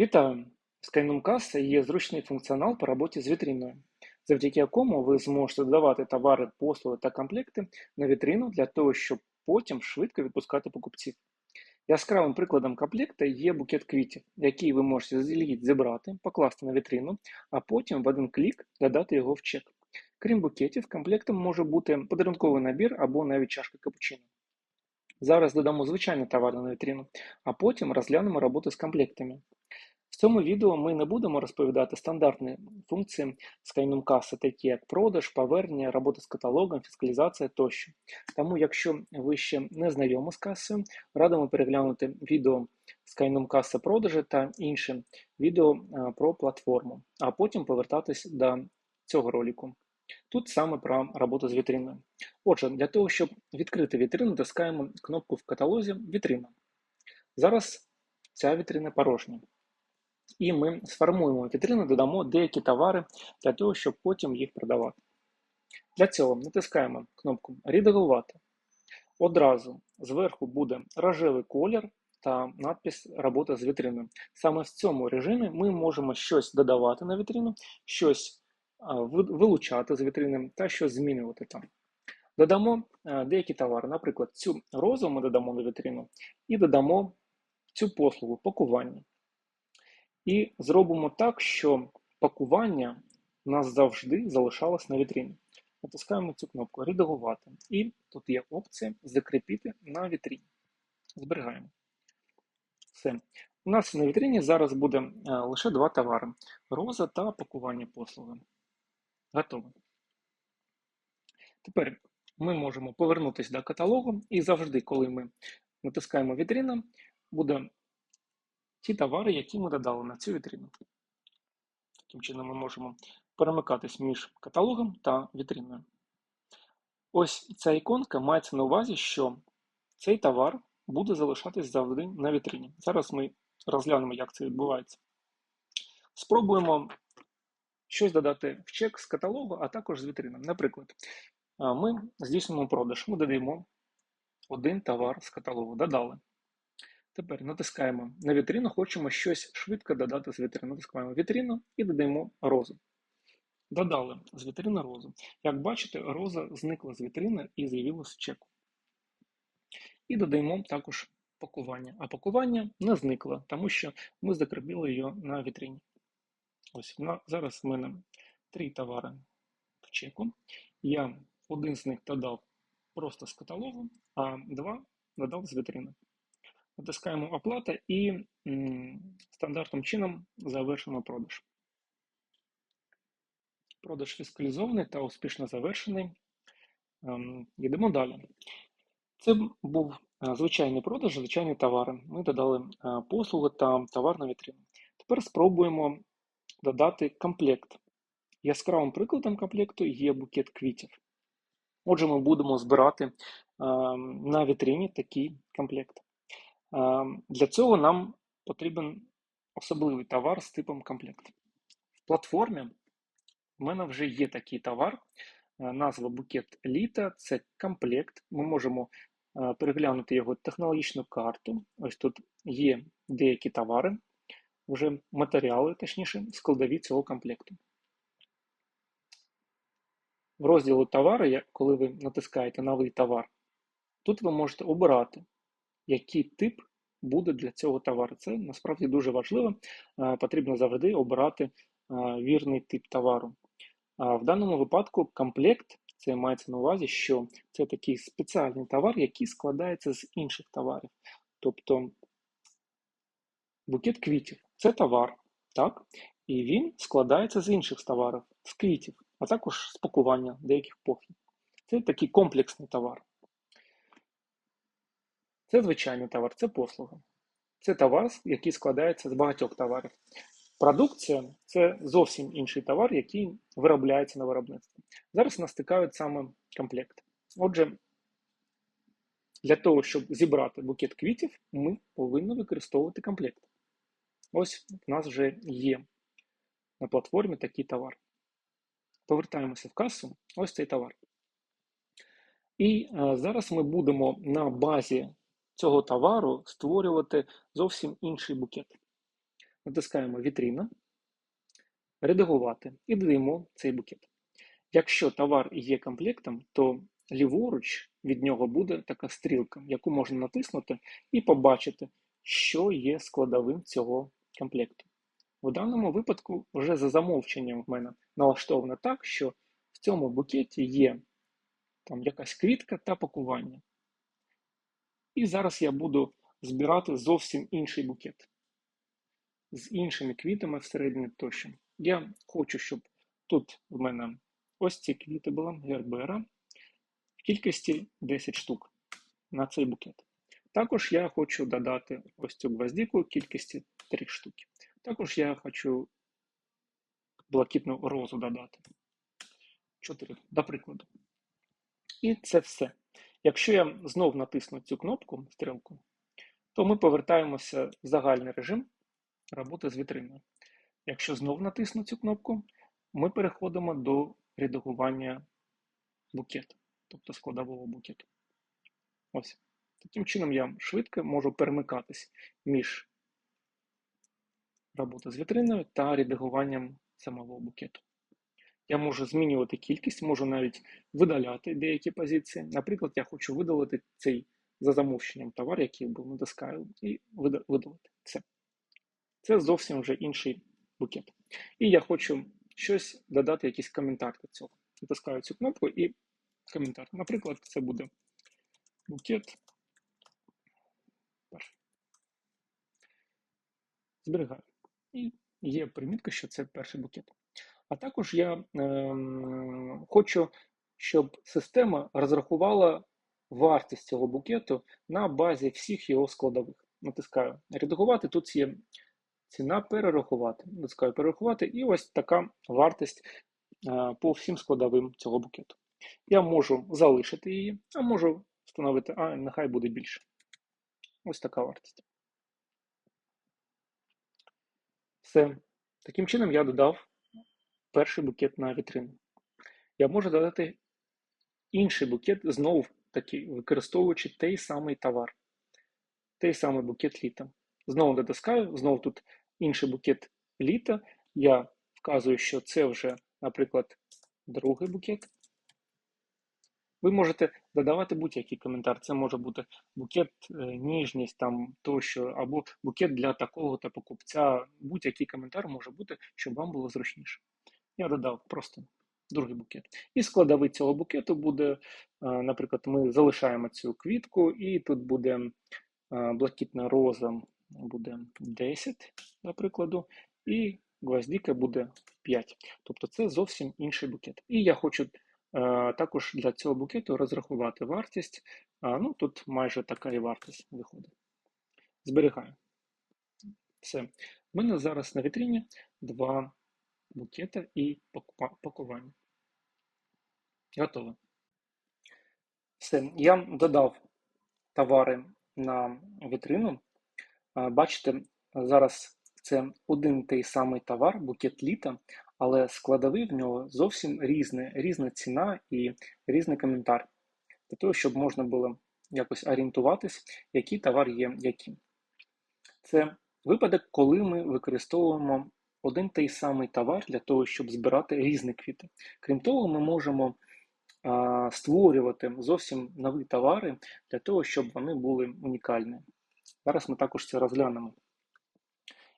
Вітаю! Skynom Каса є зручний функціонал по роботі з вітриною, завдяки якому ви зможете додавати товари, послуги та комплекти на вітрину для того, щоб потім швидко відпускати покупців. Яскравим прикладом комплекта є букет квітів, який ви можете зібрати, покласти на вітрину, а потім в один клік додати його в чек. Крім букетів, комплектом може бути подарунковий набір або навіть чашка капучино. Зараз додамо звичайний товар на вітрину, а потім розглянемо роботу з комплектами. Цьому відео ми не будемо розповідати стандартні функції Skynom каси, такі як продаж, повернення, робота з каталогом, фіскалізація тощо. Тому, якщо ви ще не знайомі з касою, радимо переглянути відео Skynom каса продажі та інші відео про платформу, а потім повертатись до цього ролику. Тут саме про роботу з вітриною. Отже, для того, щоб відкрити вітрину, тискаємо кнопку в каталозі Вітрина. Зараз ця вітрина порожня. І ми сформуємо вітрину, додамо деякі товари для того, щоб потім їх продавати. Для цього натискаємо кнопку Редагувати. Одразу зверху буде рожевий колір та надпис Робота з вітриною. Саме в цьому режимі ми можемо щось додавати на вітрину, щось вилучати з вітрини та щось змінювати там. Додамо деякі товари, наприклад, цю розу ми додамо на вітрину і додамо цю послугу пакування. І зробимо так, що пакування у нас завжди залишалось на вітріні. Натискаємо цю кнопку Редагувати. І тут є опція Закріпити на вітріні. Зберігаємо. Все. У нас на вітріні зараз буде е, лише два товари: роза та пакування послуги. Готово. Тепер ми можемо повернутися до каталогу, і завжди, коли ми натискаємо вітріна, буде ті товари, які ми додали на цю вітрину. Таким чином ми можемо перемикатись між каталогом та вітриною. Ось ця іконка мається на увазі, що цей товар буде залишатись завжди на вітрині. Зараз ми розглянемо, як це відбувається. Спробуємо щось додати в чек з каталогу, а також з вітрини. Наприклад, ми здійснюємо продаж, ми додаємо один товар з каталогу. Додали. Тепер натискаємо на вітрину, хочемо щось швидко додати з вітрини. Натискаємо вітрину і додаємо розу. Додали з вітрини розу. Як бачите, роза зникла з вітрини і з'явилася чеку. І додаємо також пакування. А пакування не зникло, тому що ми закріпили її на вітрині. Ось Зараз в мене три товари в чеку. Я один з них додав просто з каталогу, а два додав з вітрини. Натискаємо оплата і стандартним чином завершимо продаж. Продаж фіскалізований та успішно завершений. Ем, йдемо далі. Це був е, звичайний продаж, звичайні товари. Ми додали е, послуги та товар на вітрину. Тепер спробуємо додати комплект. Яскравим прикладом комплекту є букет квітів. Отже, ми будемо збирати ем, на вітрині такий комплект. Ем, для цього нам потрібен особливий товар з типом комплект. В платформі в мене вже є такий товар, е, назва букет літа, це комплект. Ми можемо е, переглянути його технологічну карту. Ось тут є деякі товари, вже матеріали, точніше, складові цього комплекту. В розділу товари, коли ви натискаєте новий товар, тут ви можете обирати який тип буде для цього товару. Це насправді дуже важливо. Потрібно завжди обирати вірний тип товару. В даному випадку комплект це мається на увазі, що це такий спеціальний товар, який складається з інших товарів. Тобто букет квітів це товар, так? і він складається з інших товарів, з квітів, а також з пакування деяких похід. Це такий комплексний товар. Це звичайний товар, це послуга. Це товар, який складається з багатьох товарів. Продукція це зовсім інший товар, який виробляється на виробництві. Зараз нас стикають саме комплект. Отже, для того, щоб зібрати букет квітів, ми повинні використовувати комплект. Ось в нас вже є на платформі такий товар. Повертаємося в касу, ось цей товар. І а, зараз ми будемо на базі цього товару створювати зовсім інший букет. Натискаємо Вітріна, редагувати і додаємо цей букет. Якщо товар є комплектом, то ліворуч від нього буде така стрілка, яку можна натиснути і побачити, що є складовим цього комплекту. В даному випадку, вже за замовченням в мене налаштовано так, що в цьому букеті є там якась квітка та пакування. І зараз я буду збирати зовсім інший букет з іншими квітами всередині тощо. Я хочу, щоб тут в мене ось ці квіти були гербера в кількості 10 штук на цей букет. Також я хочу додати ось цю гвоздику в кількості 3 штуки. Також я хочу блакитну розу додати. 4, до прикладу. І це все. Якщо я знов натисну цю кнопку, стрілку, то ми повертаємося в загальний режим роботи з вітриною. Якщо знов натисну цю кнопку, ми переходимо до редагування букету, тобто складового букету. Ось. Таким чином я швидко можу перемикатись між роботою з вітриною та редагуванням самого букету. Я можу змінювати кількість, можу навіть видаляти деякі позиції. Наприклад, я хочу видалити цей за замовченням товар, який був натискаю, і видалити це. Це зовсім вже інший букет. І я хочу щось додати, якийсь коментар до цього. Натискаю цю кнопку і коментар. Наприклад, це буде букет. Зберігаю. І є примітка, що це перший букет. А також я е, хочу, щоб система розрахувала вартість цього букету на базі всіх його складових. Натискаю редагувати. Тут є ціна перерахувати. Натискаю перерахувати, і ось така вартість е, по всім складовим цього букету. Я можу залишити її, а можу встановити, а нехай буде більше. Ось така вартість. Все. Таким чином я додав перший букет на вітрину. Я можу додати інший букет, знову таки використовуючи той самий товар, той самий букет літа. Знову дотискаю, знову тут інший букет літа. Я вказую, що це вже, наприклад, другий букет. Ви можете додавати будь-який коментар. Це може бути букет, е, ніжність там тощо, або букет для такого та покупця. Будь-який коментар може бути, щоб вам було зручніше. Я додав просто другий букет. І складовий цього букету буде, е, наприклад, ми залишаємо цю квітку, і тут буде е, блакитна роза буде 10, до прикладу, і гвоздіка буде 5. Тобто це зовсім інший букет. І я хочу е, також для цього букету розрахувати вартість. Ну, Тут майже така і вартість виходить. Зберігаю. Все. У мене зараз на вітріні два букета і пакування. Готово. Все, я додав товари на вітрину. Бачите, зараз це один той самий товар, букет літа, але складовий в нього зовсім різний, різна ціна і різний коментар. Для того, щоб можна було якось орієнтуватись, який товар є яким. Це випадок, коли ми використовуємо один той самий товар для того, щоб збирати різні квіти. Крім того, ми можемо а, створювати зовсім нові товари для того, щоб вони були унікальні. Зараз ми також це розглянемо.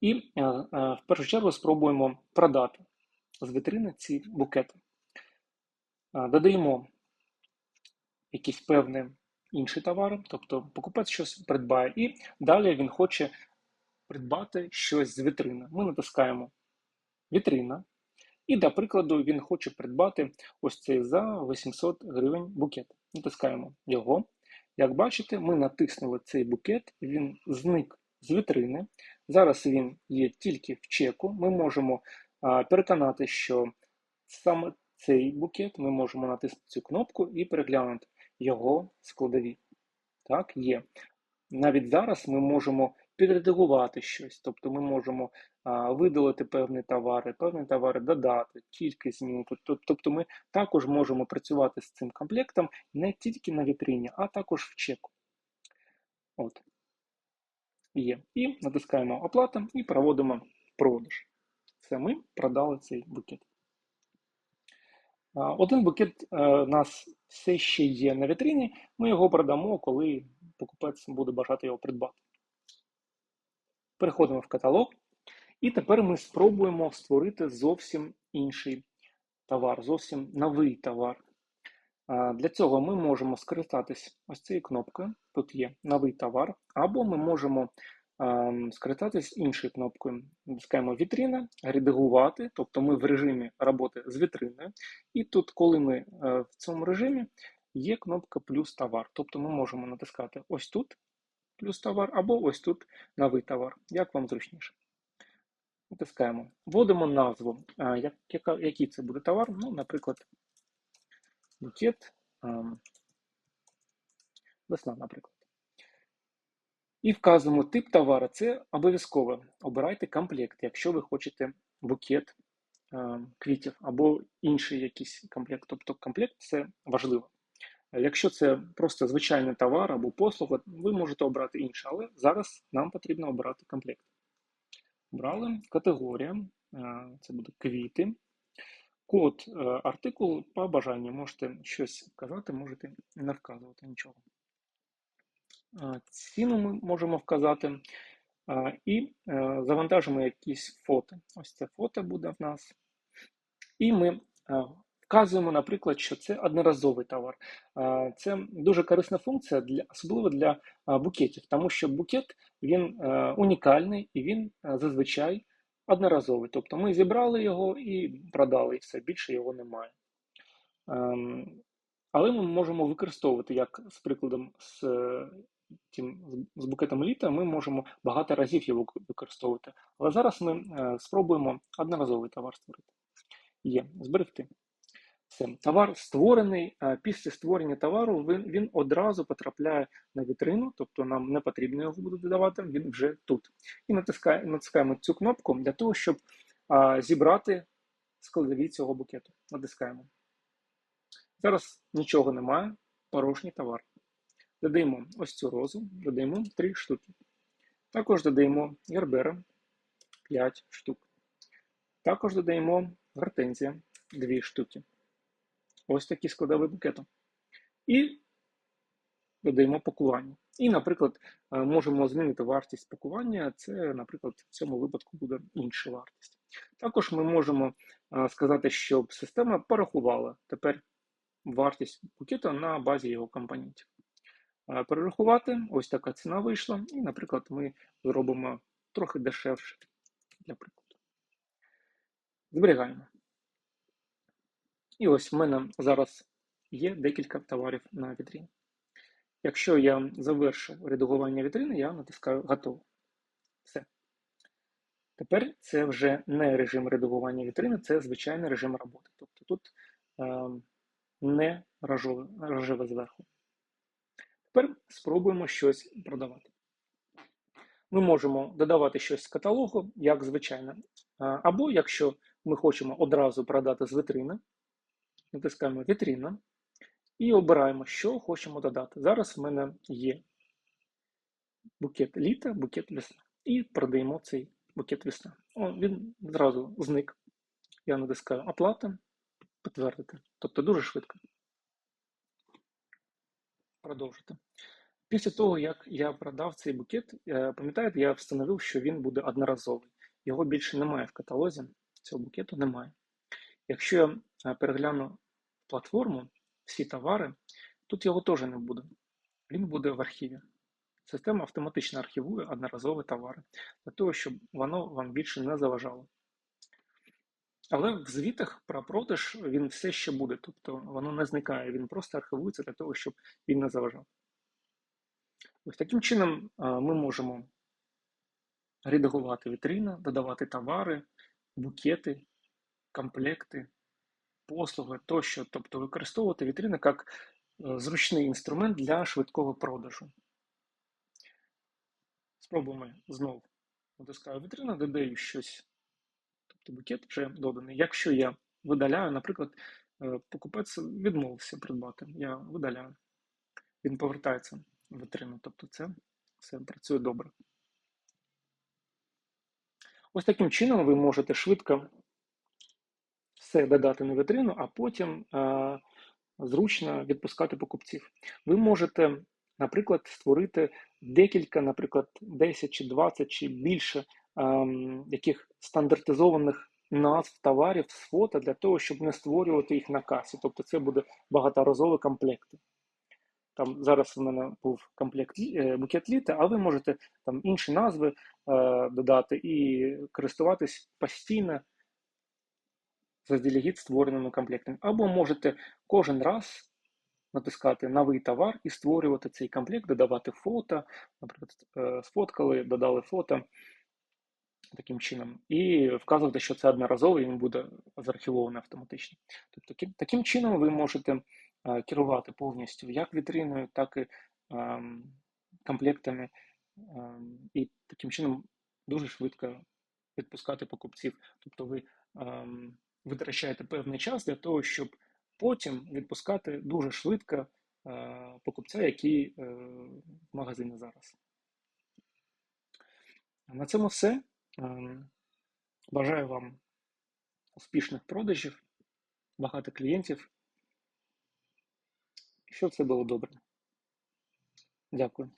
І а, а, в першу чергу спробуємо продати з вітрини ці букети. А, додаємо якісь певні інші товари, тобто покупець щось придбає, і далі він хоче придбати щось з вітрини. Ми натискаємо вітрина. І, до прикладу, він хоче придбати ось цей за 800 гривень букет. Натискаємо його. Як бачите, ми натиснули цей букет, він зник з вітрини. Зараз він є тільки в чеку. Ми можемо а, переконати, що саме цей букет ми можемо натиснути цю кнопку і переглянути його складові. Так, є. Навіть зараз ми можемо підредагувати щось. Тобто ми можемо а, видалити певні товари, певні товари додати, тільки змінити. Тобто ми також можемо працювати з цим комплектом не тільки на вітрині, а також в чеку. От. Є. І натискаємо оплата і проводимо продаж. Це ми продали цей букет. Один букет е, у нас все ще є на вітрині, ми його продамо, коли покупець буде бажати його придбати. Переходимо в каталог, і тепер ми спробуємо створити зовсім інший товар, зовсім новий товар. Для цього ми можемо скористатись ось цією кнопкою, тут є новий товар, або ми можемо скористатись іншою кнопкою. Натискаємо вітрина, редагувати, тобто ми в режимі роботи з вітриною. І тут, коли ми е, в цьому режимі, є кнопка плюс товар. Тобто ми можемо натискати ось тут плюс товар, або ось тут новий товар, як вам зручніше. Натискаємо. Вводимо назву, який це буде товар. Ну, Наприклад, букет весна, наприклад. І вказуємо тип товару. Це обов'язково. Обирайте комплект, якщо ви хочете букет квітів або інший якийсь комплект. Тобто комплект це важливо. Якщо це просто звичайний товар або послуга, ви можете обрати інше, але зараз нам потрібно обрати комплект. Обрали категорія, це буде квіти. Код е, артикул по бажанню. Можете щось вказати, можете не вказувати нічого. Ціну ми можемо вказати. І е, завантажимо якісь фото. Ось це фото буде в нас. І ми Вказуємо, наприклад, що це одноразовий товар. Це дуже корисна функція, для, особливо для букетів, тому що букет він е, унікальний і він е, зазвичай одноразовий. Тобто ми зібрали його і продали, і все більше його немає. Ем, але ми можемо використовувати, як з прикладом з тим, з букетом літа, ми можемо багато разів його використовувати. Але зараз ми е, спробуємо одноразовий товар створити. Є, зберегти. Товар створений. Після створення товару він він одразу потрапляє на вітрину, тобто нам не потрібно його буде додавати, він вже тут. І натискаємо, натискаємо цю кнопку для того, щоб а, зібрати складові цього букету. Натискаємо. Зараз нічого немає, порожній товар. Додаємо ось цю розу, додаємо 3 штуки. Також додаємо гербера 5 штук. Також додаємо гортензія 2 штуки. Ось такі складові букету. І додаємо пакування. І, наприклад, е, можемо змінити вартість пакування. Це, наприклад, в цьому випадку буде інша вартість. Також ми можемо е, сказати, щоб система порахувала тепер вартість букету на базі його компонентів. Е, перерахувати, ось така ціна вийшла, і, наприклад, ми зробимо трохи дешевше для прикладу. Зберігаємо. І ось в мене зараз є декілька товарів на вітріні. Якщо я завершу редагування вітрини, я натискаю Готово. Все. Тепер це вже не режим редагування вітрини, це звичайний режим роботи. Тобто тут е, не рожеве зверху. Тепер спробуємо щось продавати. Ми можемо додавати щось з каталогу, як звичайно. Або якщо ми хочемо одразу продати з вітрини, натискаємо Вітріна і обираємо, що хочемо додати. Зараз в мене є букет літа, букет весна. І продаємо цей букет весна. О, Він зразу зник. Я натискаю оплата, підтвердити. Тобто дуже швидко. Продовжити. Після того, як я продав цей букет, е, пам'ятаєте, я встановив, що він буде одноразовий. Його більше немає в каталозі, цього букету немає. Якщо я е, перегляну платформу, всі товари, тут його теж не буде. Він буде в архіві. Система автоматично архівує одноразові товари, для того, щоб воно вам більше не заважало. Але в звітах про продаж він все ще буде, тобто воно не зникає, він просто архівується для того, щоб він не заважав. Ось таким чином ми можемо редагувати вітрину, додавати товари, букети, комплекти, послуги тощо, тобто використовувати вітрини як е, зручний інструмент для швидкого продажу. Спробуємо знову натискаю вітрину, додаю щось, тобто букет вже доданий. Якщо я видаляю, наприклад, е, покупець відмовився придбати, я видаляю. Він повертається в вітрину, тобто це все працює добре. Ось таким чином ви можете швидко все додати на вітрину, а потім е, зручно відпускати покупців. Ви можете, наприклад, створити декілька, наприклад, 10 чи 20 чи більше ем, яких стандартизованих назв товарів з фото для того, щоб не створювати їх на касі. Тобто це буде багаторазові комплекти. Там зараз у мене був комплект е, букет літа, а ви можете там інші назви е, додати і користуватись постійно заздалегідь створеними комплектами. Або можете кожен раз натискати новий товар і створювати цей комплект, додавати фото, наприклад, е, сфоткали, додали фото таким чином, і вказувати, що це одноразовий, він буде заархівований автоматично. Тобто, таким чином ви можете е, керувати повністю як вітриною, так і ем, комплектами, ем, і таким чином дуже швидко відпускати покупців. Тобто ви ем, витрачаєте певний час для того, щоб потім відпускати дуже швидко е, покупця, який е, в магазині зараз. На цьому все. Ем, бажаю вам успішних продажів, багато клієнтів. Щоб все було добре. Дякую.